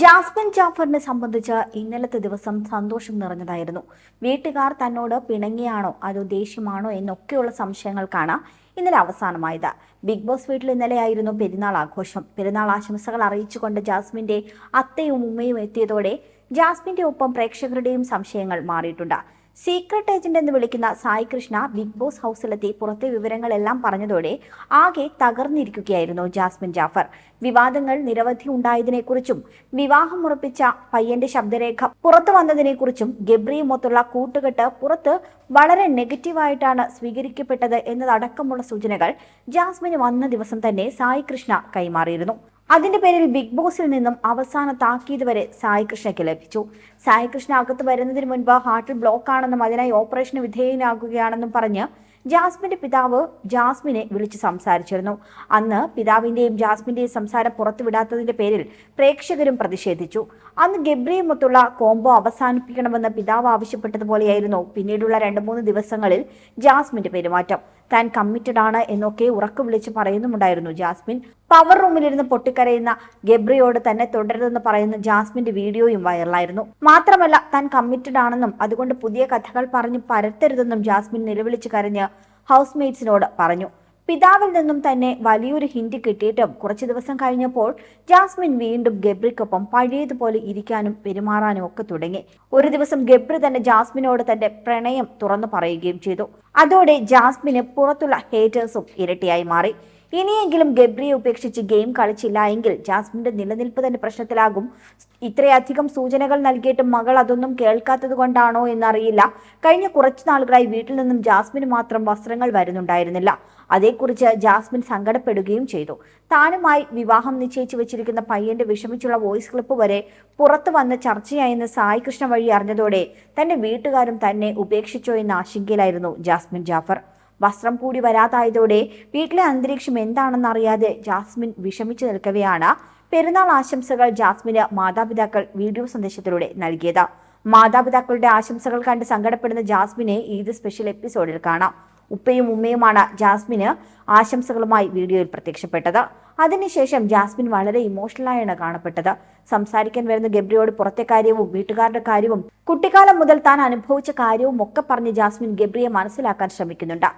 Jasmine ജാഫറിനെ സംബന്ധിച്ച് ഇന്നലത്തെ ദിവസം സന്തോഷം നിറഞ്ഞതായിരുന്നു. വീട്ടുകാർ തന്നോട് പിണങ്ങിയാണോ അതോ ദേഷ്യമാണോ എന്നൊക്കെയുള്ള സംശയങ്ങൾക്കാണ് ഇന്നലെ അവസാനമായത്. ബിഗ് ബോസ് വീട്ടിൽ ഇന്നലെയായിരുന്നു പെരുന്നാൾ ആഘോഷം. പെരുന്നാൾ ആശംസകൾ അറിയിച്ചുകൊണ്ട് ജാസ്മിന്റെ അത്തയും ഉമ്മയും എത്തിയതോടെ ജാസ്മിന്റെ ഒപ്പം പ്രേക്ഷകരുടെയും സംശയങ്ങൾ മാറിയിട്ടുണ്ട്. സീക്രട്ട് ഏജന്റ് എന്ന് വിളിക്കുന്ന സായി കൃഷ്ണ ബിഗ് ബോസ് ഹൗസിലെത്തി. പുറത്തെ വിവരങ്ങളെല്ലാം പറഞ്ഞതോടെ ആകെ തകർന്നിരിക്കുകയായിരുന്നു ജാസ്മിൻ ജാഫർ. വിവാദങ്ങൾ നിരവധി ഉണ്ടായതിനെക്കുറിച്ചും വിവാഹം ഉറപ്പിച്ച പയ്യന്റെ ശബ്ദരേഖ പുറത്തു വന്നതിനെക്കുറിച്ചും ഗബ്രിയുമൊത്തുള്ള കൂട്ടുകെട്ട് പുറത്ത് വളരെ നെഗറ്റീവായിട്ടാണ് സ്വീകരിക്കപ്പെട്ടത് എന്നതടക്കമുള്ള സൂചനകൾ ജാസ്മിന് വന്ന ദിവസം തന്നെ സായി കൃഷ്ണ കൈമാറിയിരുന്നു. അതിന്റെ പേരിൽ ബിഗ് ബോസിൽ നിന്നും അവസാന താക്കീത് വരെ സായി കൃഷ്ണയ്ക്ക് ലഭിച്ചു. സായി കൃഷ്ണ അകത്ത് വരുന്നതിന് മുൻപ് ഹാർട്ടിൽ ബ്ലോക്ക് ആണെന്നും അതിനായി ഓപ്പറേഷന് വിധേയനാകുകയാണെന്നും പറഞ്ഞ് ജാസ്മിന്റെ പിതാവ് ജാസ്മിനെ വിളിച്ച് സംസാരിച്ചിരുന്നു. അന്ന് പിതാവിന്റെയും ജാസ്മിന്റെയും സംസാരം പുറത്തുവിടാത്തതിന്റെ പേരിൽ പ്രേക്ഷകരും പ്രതിഷേധിച്ചു. അന്ന് ഗബ്രിയുമൊത്തുള്ള കോംബോ അവസാനിപ്പിക്കണമെന്ന് പിതാവ് ആവശ്യപ്പെട്ടതുപോലെയായിരുന്നു പിന്നീടുള്ള രണ്ട് മൂന്ന് ദിവസങ്ങളിൽ ജാസ്മിന്റെ പെരുമാറ്റം. താൻ കമ്മിറ്റഡ് ആണ് എന്നൊക്കെ ഉറക്കു വിളിച്ച് പറയുന്നുമുണ്ടായിരുന്നു ജാസ്മിൻ. പവർ റൂമിലിരുന്ന് പൊട്ടിക്കരയുന്ന ഗബ്രിയോട് തന്നെ തുടരുതെന്ന് പറയുന്ന ജാസ്മിന്റെ വീഡിയോയും വൈറലായിരുന്നു. മാത്രമല്ല താൻ കമ്മിറ്റഡ് ആണെന്നും അതുകൊണ്ട് പുതിയ കഥകൾ പറഞ്ഞ് പരത്തരുതെന്നും ജാസ്മിൻ നിലവിളിച്ച് കരഞ്ഞ് ഹൗസ്മേറ്റ്സിനോട് പറഞ്ഞു. പിതാവിൽ നിന്നും തന്നെ വലിയൊരു ഹിന്റ് കിട്ടിയിട്ടും കുറച്ച് ദിവസം കഴിഞ്ഞപ്പോൾ ജാസ്മിൻ വീണ്ടും ഗബ്രിക്കൊപ്പം പഴയതുപോലെ ഇരിക്കാനും പെരുമാറാനും ഒക്കെ തുടങ്ങി. ഒരു ദിവസം ഗബ്രി തന്നെ ജാസ്മിനോട് തന്റെ പ്രണയം തുറന്നു പറയുകയും ചെയ്തു. അതോടെ ജാസ്മിന് പുറത്തുള്ള ഹേറ്റേഴ്സും ഇരട്ടിയായി മാറി. ഇനിയെങ്കിലും ഗബ്രിയെ ഉപേക്ഷിച്ച് ഗെയിം കളിച്ചില്ല എങ്കിൽ ജാസ്മിന്റെ നിലനിൽപ്പ് തന്നെ പ്രശ്നത്തിലാകും. ഇത്രയധികം സൂചനകൾ നൽകിയിട്ടും മകൾ അതൊന്നും കേൾക്കാത്തത് കൊണ്ടാണോ എന്നറിയില്ല. കഴിഞ്ഞ കുറച്ചു നാളുകളായി വീട്ടിൽ നിന്നും ജാസ്മിന് മാത്രം വസ്ത്രങ്ങൾ വരുന്നുണ്ടായിരുന്നില്ല. അതേക്കുറിച്ച് ജാസ്മിൻ സങ്കടപ്പെടുകയും ചെയ്തു. താനുമായി വിവാഹം നിശ്ചയിച്ചു വെച്ചിരിക്കുന്ന പയ്യന്റെ വിഷമിച്ചുള്ള വോയിസ് ക്ലിപ്പ് വരെ പുറത്തു വന്ന് ചർച്ചയായെന്ന് സായി കൃഷ്ണ വഴി അറിഞ്ഞതോടെ തന്റെ വീട്ടുകാരും തന്നെ ഉപേക്ഷിച്ചോ എന്ന ആശങ്കയിലായിരുന്നു ജാസ്മിൻ ജാഫർ. വസ്ത്രം കൂടി വരാതായതോടെ വീട്ടിലെ അന്തരീക്ഷം എന്താണെന്ന് അറിയാതെ ജാസ്മിൻ വിഷമിച്ചു നിൽക്കവെയാണ്. പെരുന്നാൾ ആശംസകൾ ജാസ്മിന് മാതാപിതാക്കൾ വീഡിയോ സന്ദേശത്തിലൂടെ നൽകിയത്. മാതാപിതാക്കളുടെ ആശംസകൾ കണ്ട് സങ്കടപ്പെടുന്ന ജാസ്മിനെ ഈദ് സ്പെഷ്യൽ എപ്പിസോഡിൽ കാണാം. ഉപ്പയും ഉമ്മയുമാണ് ജാസ്മിന് ആശംസകളുമായി വീഡിയോയിൽ പ്രത്യക്ഷപ്പെട്ടത്. അതിനുശേഷം ജാസ്മിൻ വളരെ ഇമോഷണലായാണ് കാണപ്പെട്ടത്. സംസാരിക്കാൻ വരുന്ന ഗബ്രിയോട് പുറത്തെ കാര്യവും വീട്ടുകാരുടെ കാര്യവും കുട്ടിക്കാലം മുതൽ താൻ അനുഭവിച്ച കാര്യവും ഒക്കെ പറഞ്ഞ് ജാസ്മിൻ ഗബ്രിയെ മനസ്സിലാക്കാൻ ശ്രമിക്കുന്നുണ്ട്.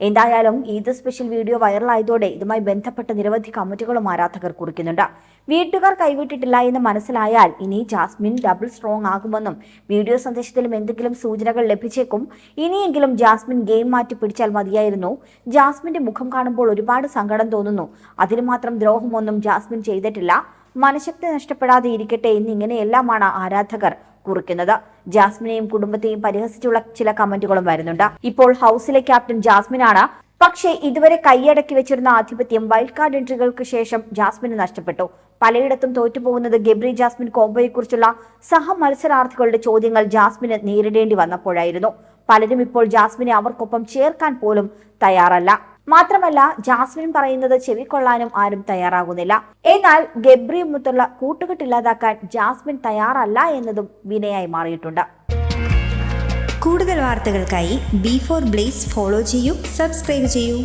എന്തായാലും ഈദ് സ്പെഷ്യൽ വീഡിയോ വൈറലായതോടെ ഇതുമായി ബന്ധപ്പെട്ട നിരവധി കമന്റുകളും ആരാധകർ കുറിക്കുന്നുണ്ട്. വീട്ടുകാർ കൈവിട്ടിട്ടില്ല എന്ന് മനസ്സിലായാൽ ഇനി ജാസ്മിൻ ഡബിൾ സ്ട്രോങ് ആകുമെന്നും വീഡിയോ സന്ദേശത്തിലും എന്തെങ്കിലും സൂചനകൾ ലഭിച്ചേക്കും. ഇനിയെങ്കിലും ജാസ്മിൻ ഗെയിം മാറ്റി പിടിച്ചാൽ മതിയായിരുന്നു. ജാസ്മിന്റെ മുഖം കാണുമ്പോൾ ഒരുപാട് സങ്കടം തോന്നുന്നു. അതിന് മാത്രം ദ്രോഹമൊന്നും ജാസ്മിൻ ചെയ്തിട്ടില്ല. മനഃശക്തി നഷ്ടപ്പെടാതെ ഇരിക്കട്ടെ എന്നിങ്ങനെയെല്ലാമാണ് ആരാധകർ കുറിക്കുന്നത്. ജാസ്മിനെയും കുടുംബത്തെയും പരിഹസിച്ചുള്ള ചില കമന്റുകളും വരുന്നുണ്ട്. ഇപ്പോൾ ഹൗസിലെ ക്യാപ്റ്റൻ ജാസ്മിനാണ്. പക്ഷേ ഇതുവരെ കൈയടക്കി വെച്ചിരുന്ന ആധിപത്യം വൈൽഡ് കാർഡ് എൻട്രികൾക്ക് ശേഷം ജാസ്മിന് നഷ്ടപ്പെട്ടു. പലയിടത്തും തോറ്റുപോകുന്നത് ഗബ്രി ജാസ്മിൻ കോംബോയെക്കുറിച്ചുള്ള സഹ മത്സരാർത്ഥികളുടെ ചോദ്യങ്ങൾ ജാസ്മിന് നേരിടേണ്ടി വന്നപ്പോഴായിരുന്നു. പലരും ഇപ്പോൾ ജാസ്മിനെ അവർക്കൊപ്പം ചേർക്കാൻ പോലും തയ്യാറല്ല. മാത്രമല്ല ജാസ്മിൻ പറയുന്നത് ചെവിക്കൊള്ളാനും ആരും തയ്യാറാകുന്നില്ല. എന്നാൽ ഗബ്രിയുമൊത്തുള്ള കൂട്ടുകെട്ടില്ലാതാക്കാൻ ജാസ്മിൻ തയ്യാറല്ല എന്നതും വിനയായി മാറിയിട്ടുണ്ട്. കൂടുതൽ വാർത്തകൾക്കായി ബി ഫോർ ബ്ലേസ് ഫോളോ ചെയ്യൂ സബ്സ്ക്രൈബ് ചെയ്യൂ.